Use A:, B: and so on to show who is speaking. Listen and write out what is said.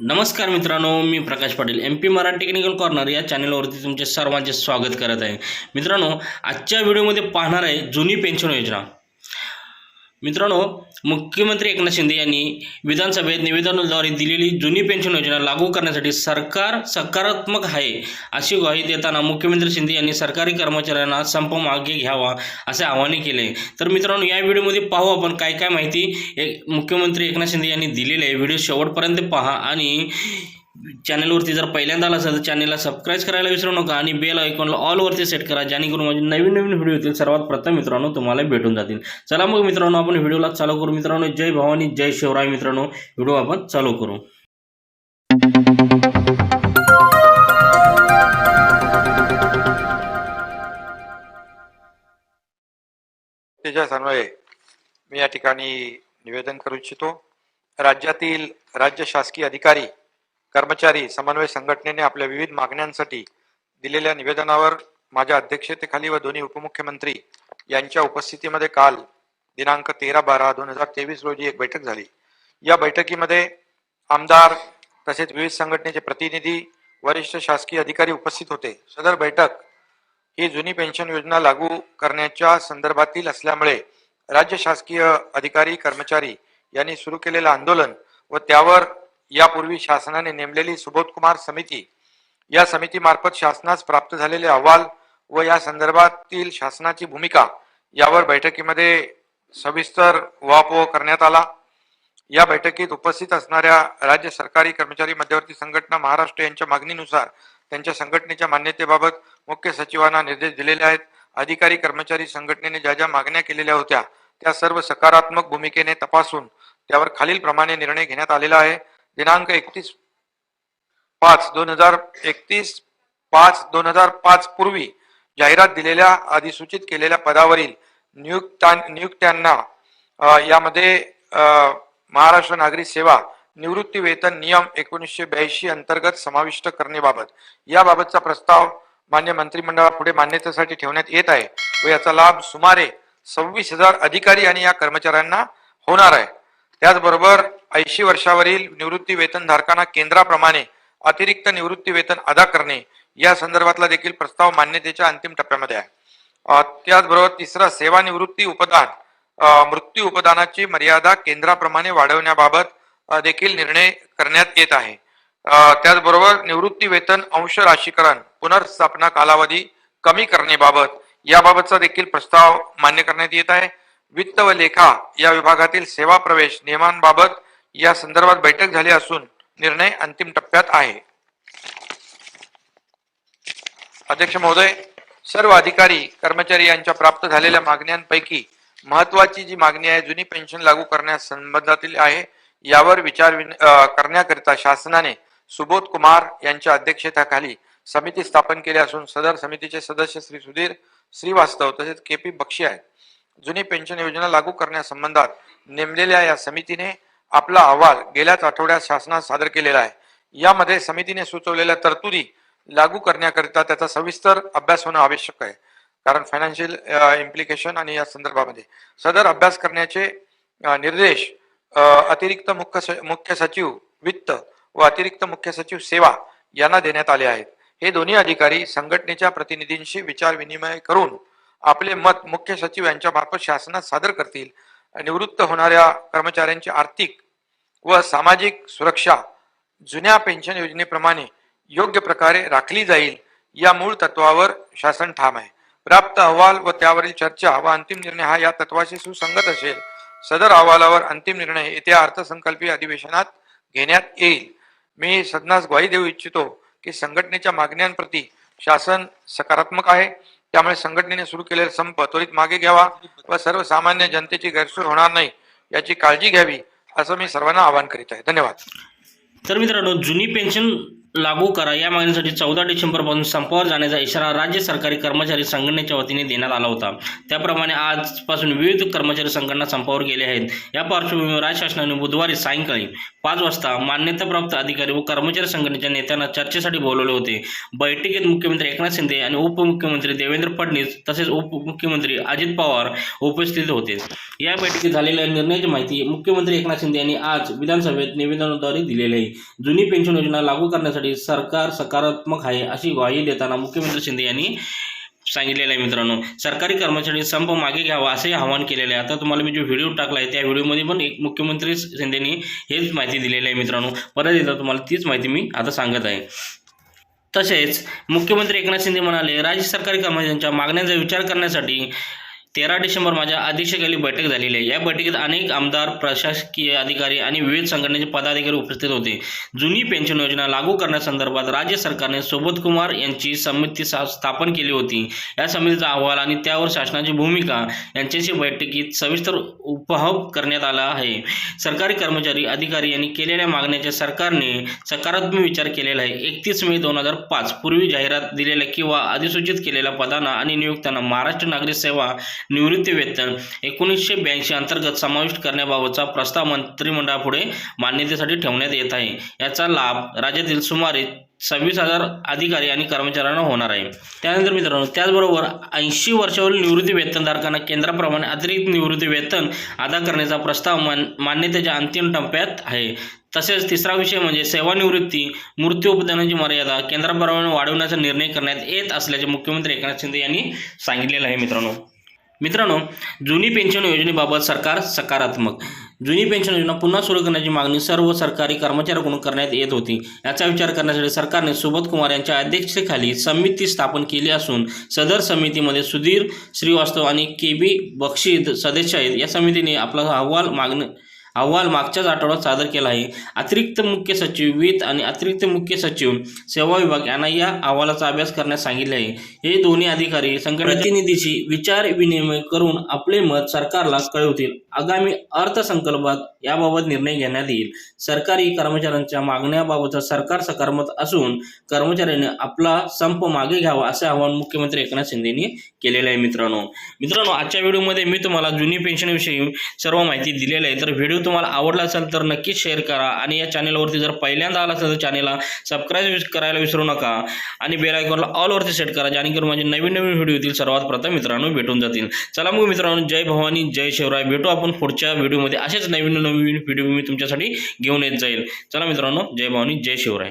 A: नमस्कार मित्रांनो मी Prakash Patil M P Marathi technical corner या चॅनलवरती तुमचे सर्वांचे स्वागत करत आहे. मित्रांनो आजच्या व्हिडिओमध्ये पाहणार आहे जुनी पेन्शन योजना. मित्रांनो मुख्यमंत्री एकनाथ शिंदे यांनी विधानसभेत निवेदनाद्वारे दिलेली जुनी पेन्शन योजना लागू करण्यासाठी सरकार सकारात्मक आहे अशी ग्वाही देताना मुख्यमंत्री शिंदे यांनी सरकारी कर्मचाऱ्यांना संप मागे घ्यावा असे आवाहन केले. तर मित्रांनो या व्हिडिओमध्ये पाहू आपण काय काय माहिती एक मुख्यमंत्री एकनाथ शिंदे यांनी दिलेली आहे. व्हिडिओ शेवटपर्यंत पहा आणि चॅनलवरती जर पहिल्यांदा आला असेल तर चॅनलला सबस्क्राईब करायला विसरू नका आणि बेल आयकॉनला ऑलवरती सेट करा जेणेकरून माझे नवीन नवीन व्हिडिओ येतील. सर्वात प्रथम मित्रांनो तुम्हाला भेटून जातील. चला मग मित्रांनो आपण व्हिडिओला चालू करू. मित्रांनो जय भवानी जय शिवराय मित्रांनो. व्हिडिओ आपण चालू करू.
B: मी या ठिकाणी निवेदन करू इच्छितो. राज्यातील राज्य शासकीय अधिकारी कर्मचारी समन्वय संघटनेने आपल्या विविध मागण्यांसाठी दिलेल्या निवेदनावर माझ्या अध्यक्षतेखाली व दोन्ही उपमुख्यमंत्री यांच्या उपस्थितीमध्ये काल दिनांक तेरा बारा दोन हजार तेवीस रोजी एक बैठक झाली. या बैठकीमध्ये आमदार तसेच विविध संघटनेचे प्रतिनिधी वरिष्ठ शासकीय अधिकारी उपस्थित होते. सदर बैठक ही जुनी पेन्शन योजना लागू करण्याच्या संदर्भातील असल्यामुळे राज्य शासकीय अधिकारी कर्मचारी यांनी सुरू केलेलं आंदोलन व त्यावर यापूर्वी शासनाने नेमलेली सुबोधकुमार समिती या समितीमार्फत शासनास प्राप्त झालेले अहवाल व या संदर्भातील शासनाची भूमिका यावर बैठकीमध्ये सविस्तर उहापोह करण्यात आला. या बैठकीत उपस्थित असणाऱ्या राज्य सरकारी कर्मचारी मध्यवर्ती संघटना महाराष्ट्र यांच्या मागणीनुसार त्यांच्या संघटनेच्या मान्यतेबाबत मुख्य सचिवांना निर्देश दिलेले आहेत. अधिकारी कर्मचारी संघटनेने ज्या ज्या मागण्या केलेल्या होत्या त्या सर्व सकारात्मक भूमिकेने तपासून त्यावर खालील प्रमाणे निर्णय घेण्यात आलेला आहे. दिनांक एकतीस? पाच दोन हजार एकतीस पाच दोन हजार पाच पूर्वी जाहिरात दिलेल्या अधिसूचित केलेल्या पदावरील नियुक्तां नियुक्त्यांना यामध्ये महाराष्ट्र नागरी सेवा निवृत्ती वेतन नियम एकोणीसशे ब्याऐंशी अंतर्गत समाविष्ट करण्याबाबत. याबाबतचा प्रस्ताव मान्य मंत्रिमंडळापुढे मान्यतेसाठी ठेवण्यात येत आहे व याचा लाभ सुमारे सव्वीस हजार अधिकारी आणि या कर्मचाऱ्यांना होणार आहे. त्याचबरोबर ऐंशी वर्षावरील निवृत्ती वेतन धारकांना केंद्राप्रमाणे अतिरिक्त निवृत्ती वेतन अदा करणे या संदर्भातला देखील प्रस्ताव मान्यतेच्या अंतिम टप्प्यामध्ये आहे. त्याचबरोबर तिसरा सेवानिवृत्ती उपदान मृत्यू उपदानाची मर्यादा केंद्राप्रमाणे वाढवण्याबाबत देखील निर्णय करण्यात येत आहे. त्याचबरोबर निवृत्ती वेतन अंश राशीकरण पुनर्स्थापना कालावधी कमी करण्याबाबत याबाबतचा देखील प्रस्ताव मान्य करण्यात येत आहे. वित्त व लेखा या विभागातील सेवा प्रवेश नियमांबाबत या संदर्भात बैठक झाली असून निर्णय अंतिम टप्प्यात आहे. अध्यक्ष महोदय सर्व अधिकारी कर्मचारी यांच्या प्राप्त झालेल्या मागण्यांपैकी महत्वाची जी मागणी आहे जुनी पेन्शन लागू करण्यास संबंधातील आहे यावर विचार करण्याकरिता शासनाने सुबोध कुमार यांच्या अध्यक्षतेखाली समिती स्थापन केली असून सदर समितीचे सदस्य श्री सुधीर श्रीवास्तव तसेच के पी बक्षी आहेत. जुनी पेन्शन योजना लागू करण्यासंबंधात नेमलेल्या या समितीने आपला अहवाल गेल्याच आठवड्यात शासनात सादर केलेला आहे. यामध्ये समितीने सुचवलेल्या तरतुदी लागू करण्याकरिता त्याचा सविस्तर अभ्यास होणं आवश्यक आहे. कारण फायनान्शियल इम्प्लिकेशन आणि या संदर्भामध्ये सदर अभ्यास करण्याचे निर्देश अतिरिक्त मुख्य स- मुख्य सचिव वित्त व अतिरिक्त मुख्य सचिव सेवा यांना देण्यात आले आहेत. हे दोन्ही अधिकारी संघटनेच्या प्रतिनिधींशी विचार विनिमय करून आपले मत मुख्य सचिव यांच्या मार्फत शासनात सादर करतील. निवृत्त होणाऱ्या कर्मचाऱ्यांची आर्थिक व सामाजिक सुरक्षा जुन्या पेन्शन योजनेप्रमाणे योग्य प्रकारे राखली जाईल या मूळ तत्वावर शासन ठाम आहे. प्राप्त अहवाल व त्यावरील चर्चा व अंतिम निर्णय हा या तत्वाशी सुसंगत असेल. सदर अहवालावर अंतिम निर्णय येत्या अर्थसंकल्पीय अधिवेशनात घेण्यात येईल. मी सदनास ग्वाही देऊ इच्छितो की संघटनेच्या मागण्यांप्रती शासन सकारात्मक आहे. त्यामुळे संघटनेने सुरू केलेला संप त्वरित मागे घ्यावा व सर्वसामान्य जनतेची गैरसोय होणार नाही याची काळजी घ्यावी असं मी सर्वांना आवाहन करीत आहे. धन्यवाद.
A: तर मित्रांनो जुनी पेन्शन लागू करा. या मागणीसाठी चौदा डिसेंबरपासून संपावर जाण्याचा इशारा राज्य सरकारी कर्मचारी संघटनेच्या वतीने देण्यात आला होता. त्याप्रमाणे आजपासून विविध कर्मचारी संघटना संपावर गेले आहेत. या पार्श्वभूमीवर राज्य शासनाने बुधवारी सायंकाळी पाच वाजता मान्यताप्राप्त अधिकारी व कर्मचारी संघटनेच्या नेत्यांना चर्चेसाठी बोलवले होते. बैठकीत मुख्यमंत्री एकनाथ शिंदे आणि उपमुख्यमंत्री देवेंद्र फडणवीस तसेच उपमुख्यमंत्री अजित पवार उपस्थित होते. या बैठकीत झालेल्या निर्णयाची माहिती मुख्यमंत्री एकनाथ शिंदे यांनी आज विधानसभेत निवेदनाद्वारे दिलेली आहे. जुनी पेन्शन योजना लागू करण्यासाठी सरकार सकारात्मक आहे अशी ग्वाही देताना मुख्यमंत्री शिंदे यांनी सांगितलेलं आहे मित्रांनो. सरकारी कर्मचारी संप मागे घ्यावा असे आवाहन केलेले आहे. आता तुम्हाला मी जो व्हिडिओ टाकला आहे त्या व्हिडिओमध्ये पण एक मुख्यमंत्री शिंदेनी हेच माहिती दिलेली आहे मित्रांनो. परत एकदा तुम्हाला तीच माहिती मी आता सांगत आहे. तसेच मुख्यमंत्री एकनाथ शिंदे म्हणाले राज्य सरकारी कर्मचाऱ्यांच्या मागण्यांचा विचार करण्यासाठी तेरा डिसेंबर माझ्या अध्यक्षतेखाली बैठक झालेली आहे. या बैठकीत अनेक आमदार प्रशासकीय अधिकारी आणि विविध संघटनेचे पदाधिकारी उपस्थित होते. जुनी पेन्शन योजना लागू करण्यासंदर्भात राज्य सरकारने सोबत कुमार यांची समिती स्थापन केली होती. या समितीचा अहवाल आणि त्यावर शासनाची भूमिका यांच्याशी बैठकीत सविस्तर उपहाव करण्यात आला आहे. सरकारी कर्मचारी अधिकारी यांनी केलेल्या मागण्याच्या सरकारने सकारात्मक विचार केलेला आहे. एकतीस मे दोन हजार पाच पूर्वी जाहिरात दिलेल्या किंवा अधिसूचित केलेल्या पदांना आणि नियुक्त्यांना महाराष्ट्र नागरिक सेवा निवृत्ती वेतन. एकोणीसशे ब्याऐंशी अंतर्गत समाविष्ट करण्याबाबतचा प्रस्ताव मंत्रिमंडळापुढे मान्यतेसाठी ठेवण्यात येत आहे. याचा लाभ राज्यातील सुमारे सव्वीस हजार अधिकारी आणि कर्मचाऱ्यांना होणार आहे. त्यानंतर मित्रांनो त्याचबरोबर ऐंशी वर्षावरील निवृत्ती वेतनधारकांना केंद्राप्रमाणे अतिरिक्त निवृत्ती वेतन अदा करण्याचा प्रस्ताव मान मान्यतेच्या अंतिम टप्प्यात आहे. तसेच तिसरा विषय म्हणजे सेवानिवृत्ती मृत्यू उपदानाची मर्यादा केंद्राप्रमाणे वाढवण्याचा निर्णय करण्यात येत असल्याचे मुख्यमंत्री एकनाथ शिंदे यांनी सांगितलेलं आहे मित्रांनो. मित्रांनो जुनी पेन्शन योजनेबाबत सरकार सकारात्मक. जुनी पेन्शन योजना पुन्हा सुरू करण्याची मागणी सर्व सरकारी कर्मचाऱ्यांकडून करण्यात येत होती. याचा विचार करण्यासाठी सरकारने सुबोध कुमार यांच्या अध्यक्षतेखाली समिती स्थापन केली असून सदर समितीमध्ये सुधीर श्रीवास्तव आणि के बी बक्षीद सदस्य आहेत. या समितीने आपला अहवाल मागणी अहवाल मागच्याच आठवड्यात सादर केला आहे. अतिरिक्त मुख्य सचिव वित्त आणि अतिरिक्त मुख्य सचिव सेवा विभाग यांना या अहवालाचा अभ्यास करण्यास सांगितले आहे. हे दोन्ही अधिकारी संघटना प्रतिनिधीशी विचार विनिमय करून आपले मत सरकारला कळवतील. आगामी अर्थसंकल्पात याबाबत निर्णय घेण्यात येईल. सरकारी कर्मचाऱ्यांच्या मागण्याबाबतचा सरकार सकारात्मक असून कर्मचाऱ्यांनी आपला संप मागे घ्यावा असे आवाहन मुख्यमंत्री एकनाथ शिंदेनी केलेले आहे मित्रांनो. मित्रांनो आजच्या व्हिडिओमध्ये मी तुम्हाला जुनी पेन्शनविषयी सर्व माहिती दिलेली आहे. तर व्हिडिओ तुम्हाला आवडला असेल तर नक्कीच शेअर करा. आणि या चॅनलवरती जर पहिल्यांदा आला असेल तर चॅनलला सबस्क्राईब करायला विसरू नका. आणि बेल आयकॉनला ऑलवरती सेट करा जेणेकरून माझे नवीन नवीन व्हिडिओ येतील. सर्वात प्रथम मित्रांनो भेटून जातील. चला मग मित्रांनो जय भवानी जय शिवराय. भेटू आपण पुढच्या व्हिडिओमध्ये असेच नवीन नवीन व्हिडिओ मी तुमच्यासाठी घेऊन येत जाईल. चला मित्रांनो जय भवानी जय शिवराय.